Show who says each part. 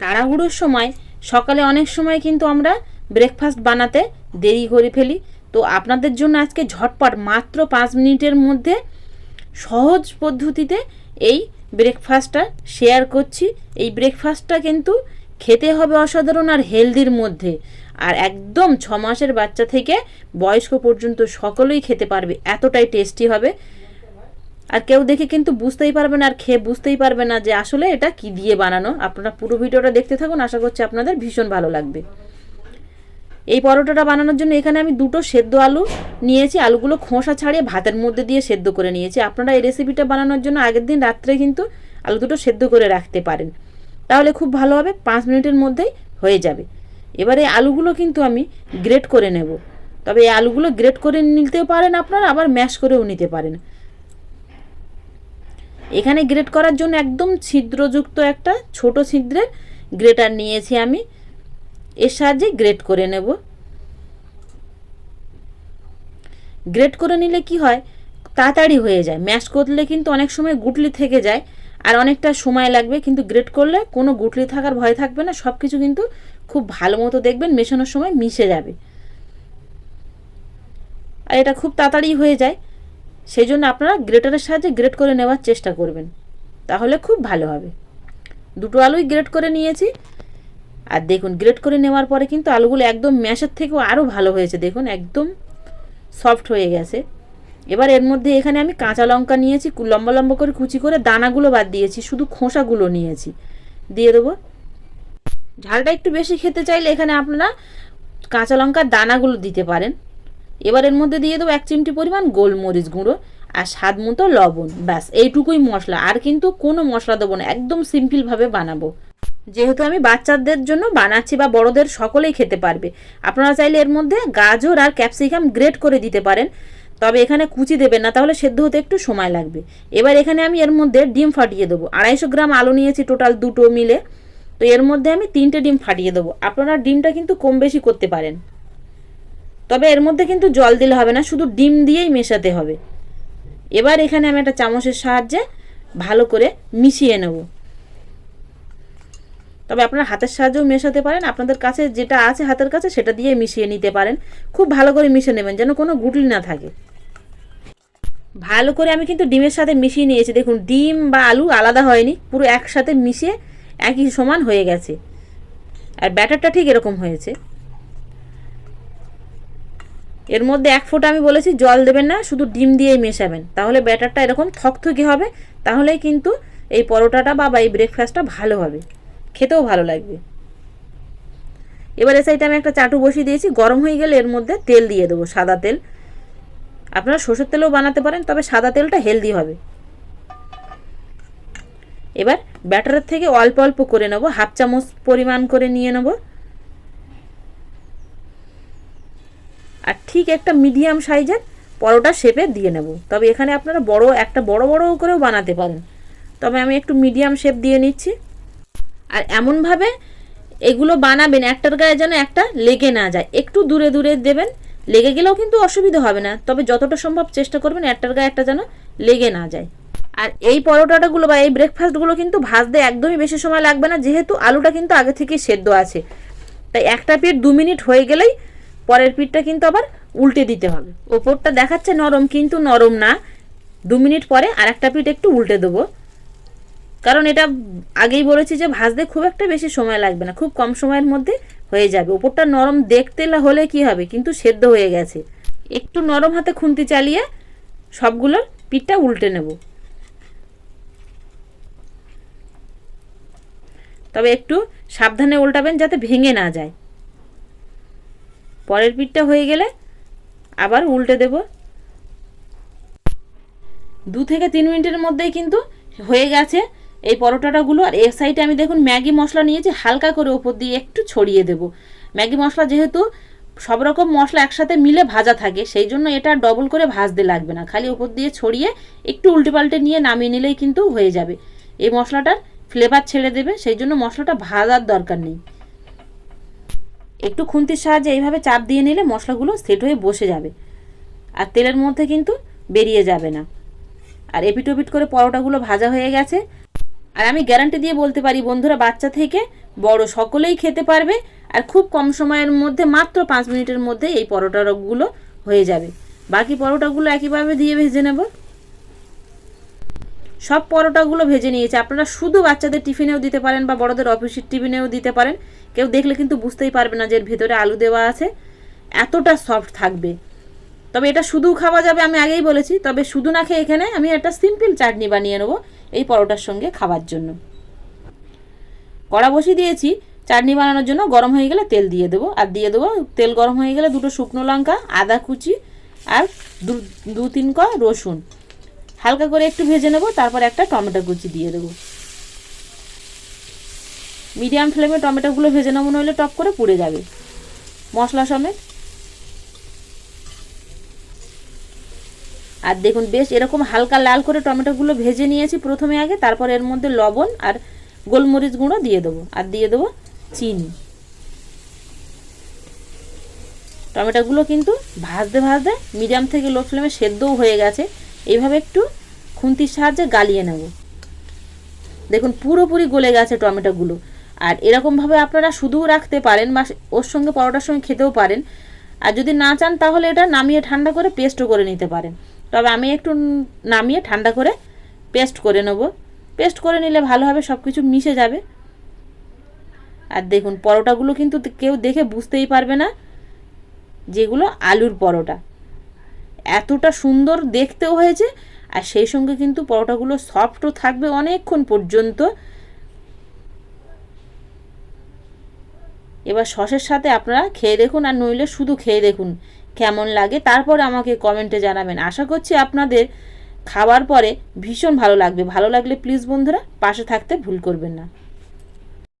Speaker 1: তাড়াহুড়োর সময়, সকালে অনেক সময় কিন্তু আমরা ব্রেকফাস্ট বানাতে দেরি করে ফেলি। তো আপনাদের জন্য আজকে ঝটপট মাত্র পাঁচ মিনিটের মধ্যে সহজ পদ্ধতিতে এই ব্রেকফাস্টটা শেয়ার করছি। এই ব্রেকফাস্টটা কিন্তু খেতে হবে অসাধারণ আর হেলদির মধ্যে। আর একদম ছ মাসের বাচ্চা থেকে বয়স্ক পর্যন্ত সকলেই খেতে পারবে, এতটাই টেস্টি হবে। আর কেউ দেখে কিন্তু বুঝতেই পারবে না, আর খেয়ে বুঝতেই পারবে না যে আসলে এটা কি দিয়ে বানানো। আপনারা পুরো ভিডিওটা দেখতে থাকুন, আশা করছি আপনাদের ভীষণ ভালো লাগবে। এই পরোটাটা বানানোর জন্য এখানে আমি দুটো সেদ্ধ আলু নিয়েছি। আলুগুলো খোসা ছাড়িয়ে ভাতের মধ্যে দিয়ে সেদ্ধ করে নিয়েছি। আপনারা এই রেসিপিটা বানানোর জন্য আগের দিন রাত্রে কিন্তু আলু দুটো সেদ্ধ করে রাখতে পারেন। তাহলে খুব ভালো হবে, পাঁচ মিনিটের মধ্যেই হয়ে যাবে। এবারে আলুগুলো কিন্তু আমি গ্রেট করে নেব। তবে এই আলুগুলো গ্রেট করে নিতেও পারেন আপনারা, আবার ম্যাশ করেও নিতে পারেন। এখানে গ্রেট করার জন্য একদম ছিদ্রযুক্ত একটা ছোট ছিদ্রের গ্রেটার নিয়েছি আমি। এর সাহায্যে গ্রেট করে নেব। গ্রেট করে নিলে কি হয়? তাড়াতাড়ি হয়ে যায়। ম্যাশ করলে কিন্তু অনেক সময় গুটলি থেকে যায় আর অনেকটা সময় লাগবে। কিন্তু গ্রেট করলে কোনো গুটলি থাকার ভয় থাকবে না। সব কিছু কিন্তু খুব ভালো মতো দেখবেন, মেশানোর সময় মিশে যাবে। আর এটা খুব তাড়াতাড়ি হয়ে যায়। সেই জন্য আপনারা গ্রেটারের সাহায্যে গ্রেট করে নেওয়ার চেষ্টা করবেন। তাহলে খুব ভালো হবে। দুটো আলুই গ্রেট করে নিয়েছি। আর দেখুন গ্রেট করে নেওয়ার পরে কিন্তু আলুগুলো একদম ম্যাশের থেকেও আরও ভালো হয়েছে। দেখুন, একদম সফট হয়ে গেছে। এবার এর মধ্যে এখানে আমি কাঁচা লঙ্কা নিয়েছি লম্বা লম্বা করে কুচি করে দানাগুলো বাদ দিয়েছি, শুধু খোসাগুলো নিয়েছি। দিয়ে দেবো। ঝালটা একটু বেশি খেতে চাইলে এখানে আপনারা কাঁচা লঙ্কার দানাগুলো দিতে পারেন। এবার এর মধ্যে দিয়ে দেবো এক চিমটি পরিমাণ গোলমরিচ গুঁড়ো আর স্বাদ মতো লবণ। ব্যাস, এইটুকুই মশলা। আর কিন্তু কোনো মশলা দেবো না, একদম সিম্পলভাবে বানাবো। যেহেতু আমি বাচ্চাদের জন্য বানাচ্ছি বা বড়দের সকলেই খেতে পারবে। আপনারা চাইলে এর মধ্যে গাজর আর ক্যাপসিকাম গ্রেট করে দিতে পারেন। তবে এখানে কুচি দেবেন না, তাহলে সেদ্ধ হতে একটু সময় লাগবে। এবার এখানে আমি এর মধ্যে ডিম ফাটিয়ে দেবো। আড়াইশো গ্রাম আলু নিয়েছি টোটাল দুটো মিলে। তো এর মধ্যে আমি তিনটে ডিম ফাটিয়ে দেবো। আপনারা ডিমটা কিন্তু কম বেশি করতে পারেন। তবে এর মধ্যে কিন্তু জল দিলে হবে না, শুধু ডিম দিয়েই মেশাতে হবে। এবার এখানে আমি একটা চামচের সাহায্যে ভালো করে মিশিয়ে নেব। তবে আপনারা হাতের সাহায্যেও মেশাতে পারেন, আপনাদের কাছে যেটা আছে হাতের কাছে সেটা দিয়ে মিশিয়ে নিতে পারেন। খুব ভালো করে মিশিয়ে নেবেন, যেন কোনো গুটলি না থাকে। ভালো করে আমি কিন্তু ডিমের সাথে মিশিয়ে নিয়েছি। দেখুন, ডিম বা আলু আলাদা হয়নি, পুরো একসাথে মিশিয়ে একই সমান হয়ে গেছে। আর ব্যাটারটা ঠিক এরকম হয়েছে। এর মধ্যে এক ফোঁটা আমি বলেছি, জল দেবেন না, শুধু ডিম দিয়েই মেশাবেন। তাহলে ব্যাটারটা এরকম থকথকে হবে, তাহলেই কিন্তু এই পরোটাটা বা এই ব্রেকফাস্টটা ভালো হবে। খেতেও ভালো লাগবে। এবার এ সাইডে আমি একটা চাটু বসিয়ে দিয়েছি, গরম হয়ে গেলে এর মধ্যে তেল দিয়ে দেবো, সাদা তেল। আপনারা সর্ষের তেলেও বানাতে পারেন, তবে সাদা তেলটা হেলদি হবে। এবার ব্যাটারের থেকে অল্প অল্প করে নেব, হাফ চামচ পরিমাণ করে নিয়ে নেব। আর ঠিক একটা মিডিয়াম সাইজের পরোটা শেপে দিয়ে নেব। তবে এখানে আপনারা বড়, একটা বড় বড় করেও বানাতে পারেন। তবে আমি একটু মিডিয়াম শেপ দিয়ে নিচ্ছি। আর এমনভাবে এগুলো বানাবেন, একটার গায়ে যেন একটা লেগে না যায়। একটু দূরে দূরে দেবেন, লেগে গেলেও কিন্তু অসুবিধা হবে না। তবে যতটা সম্ভব চেষ্টা করবেন একটার গায়ে একটা যেন লেগে না যায়। আর এই পরোটাটাগুলো বা এই ব্রেকফাস্টগুলো কিন্তু ভাজতে একদমই বেশি সময় লাগবে না, যেহেতু আলুটা কিন্তু আগে থেকেই সেদ্ধ আছে। তাই একটা পিঠ দু মিনিট হয়ে গেলেই পরের পিঠটা কিন্তু আবার উল্টে দিতে হবে। ওপরটা দেখাচ্ছে নরম কিন্তু নরম না। দু মিনিট পরে আর একটা পিঠ একটু উল্টে দেবো। কারণ এটা আগেই বলেছি যে ভাজতে খুব একটা বেশি সময় লাগবে না, খুব কম সময়ের মধ্যে হয়ে যাবে। ওপরটা নরম দেখতে হলে কি হবে? কিন্তু সেদ্ধ হয়ে গেছে। একটু নরম হাতে খুন্তি চালিয়ে সবগুলোর পিঠটা উল্টে নেব। তবে একটু সাবধানে উল্টাবেন যাতে ভেঙে না যায়। পরের পিঠটা হয়ে গেলে আবার উল্টে দেব। দু থেকে তিন মিনিটের মধ্যেই কিন্তু হয়ে গেছে এই পরোটাটাগুলো। আর এর সাইডে আমি দেখুন ম্যাগি মশলা নিয়েছি, হালকা করে ওপর দিয়ে একটু ছড়িয়ে দেব। ম্যাগি মশলা যেহেতু সব রকম মশলা একসাথে মিলে ভাজা থাকে, সেই জন্য এটা ডবল করে ভাজতে লাগবে না। খালি ওপর দিয়ে ছড়িয়ে একটু উল্টে পাল্টে নিয়ে নামিয়ে নিলেই কিন্তু হয়ে যাবে। এই মশলাটার ফ্লেভার ছেড়ে দেবে, সেই জন্য মশলাটা ভাজার দরকার নেই। একটু খুন্তির সাহায্যে এইভাবে চাপ দিয়ে নিলে মশলাগুলো সেট হয়ে বসে যাবে। আর তেলের মধ্যে কিন্তু বেরিয়ে যাবে না। আর এপিট ওপিট করে পরোটাগুলো ভাজা হয়ে গেছে। আর আমি গ্যারান্টি দিয়ে বলতে পারি, বন্ধুরা, বাচ্চা থেকে বড় সকলেই খেতে পারবে। আর খুব কম সময়ের মধ্যে, মাত্র পাঁচ মিনিটের মধ্যে এই পরোটাগুলো হয়ে যাবে। বাকি পরোটাগুলো একইভাবে দিয়ে ভেজে নেব। সব পরোটাগুলো ভেজে নিয়েছে। আপনারা শুধু বাচ্চাদের টিফিনেও দিতে পারেন বা বড়দের অফিসের টিফিনেও দিতে পারেন। কেউ দেখলে কিন্তু বুঝতেই পারবে না যে এর ভেতরে আলু দেওয়া আছে। এতটা সফট থাকবে। তবে এটা শুধু খাওয়া যাবে, আমি আগেই বলেছি। তবে শুধু না খেয়ে এখানে আমি একটা সিম্পল চাটনি বানিয়ে নেব এই পরোটার সঙ্গে খাওয়ার জন্য। কড়া বসিয়ে দিয়েছি। চাটনি বানানোর জন্য গরম হয়ে গেলে তেল দিয়ে দেবো। আর দিয়ে দেবো, তেল গরম হয়ে গেলে দুটো শুকনো লঙ্কা, আদা কুচি আর দু তিন ক রসুন। হালকা করে একটু ভেজে নেব, তারপর একটা টমেটো কুচি দিয়ে দেবো। মিডিয়াম ফ্লেমে টমেটোগুলো ভেজে নেব, নইলে টপ করে পুড়ে যাবে। মশলা সমেত। আর দেখুন, বেশ এরকম হালকা লাল করে টমেটোগুলো ভেজে নিয়েছি প্রথমে আগে, তারপর এর মধ্যে লবণ আর গোলমরিচ গুঁড়ো দিয়ে দেবো, আর দিয়ে দেবো চিনি। টমেটোগুলো কিন্তু ভাজতে ভাজতে মিডিয়াম থেকে লো ফ্লেমে সেদ্ধও হয়ে গেছে। এইভাবে একটু খুন্তির সাহায্যে গালিয়ে নেব। দেখুন, পুরোপুরি গলে গেছে টমেটোগুলো। আর এরকমভাবে আপনারা শুধুও রাখতে পারেন বা ওর সঙ্গে পরোটার সঙ্গে খেতেও পারেন। আর যদি না চান, তাহলে এটা নামিয়ে ঠান্ডা করে পেস্টও করে নিতে পারেন। তবে আমি একটু নামিয়ে ঠান্ডা করে পেস্ট করে নেব। পেস্ট করে নিলে ভালো হবে সব কিছু মিশে যাবে। আর দেখুন, পরোটাগুলো কিন্তু কেউ দেখে বুঝতেই পারবে না যেগুলো আলুর পরোটা। এতটা সুন্দর দেখতেও হয়েছে। আর সেই সঙ্গে কিন্তু পরোটাগুলো সফটও থাকবে অনেকক্ষণ পর্যন্ত। এবার সসের সাথে আপনারা খেয়ে দেখুন আর নইলে শুধু খেয়ে দেখুন কেমন লাগে। তারপর আমাকে কমেন্টে জানাবেন। আশা করছি আপনাদের খাওয়ার পরে ভীষণ ভালো লাগবে। ভালো লাগলে প্লিজ বন্ধুরা পাশে থাকতে ভুল করবেন না।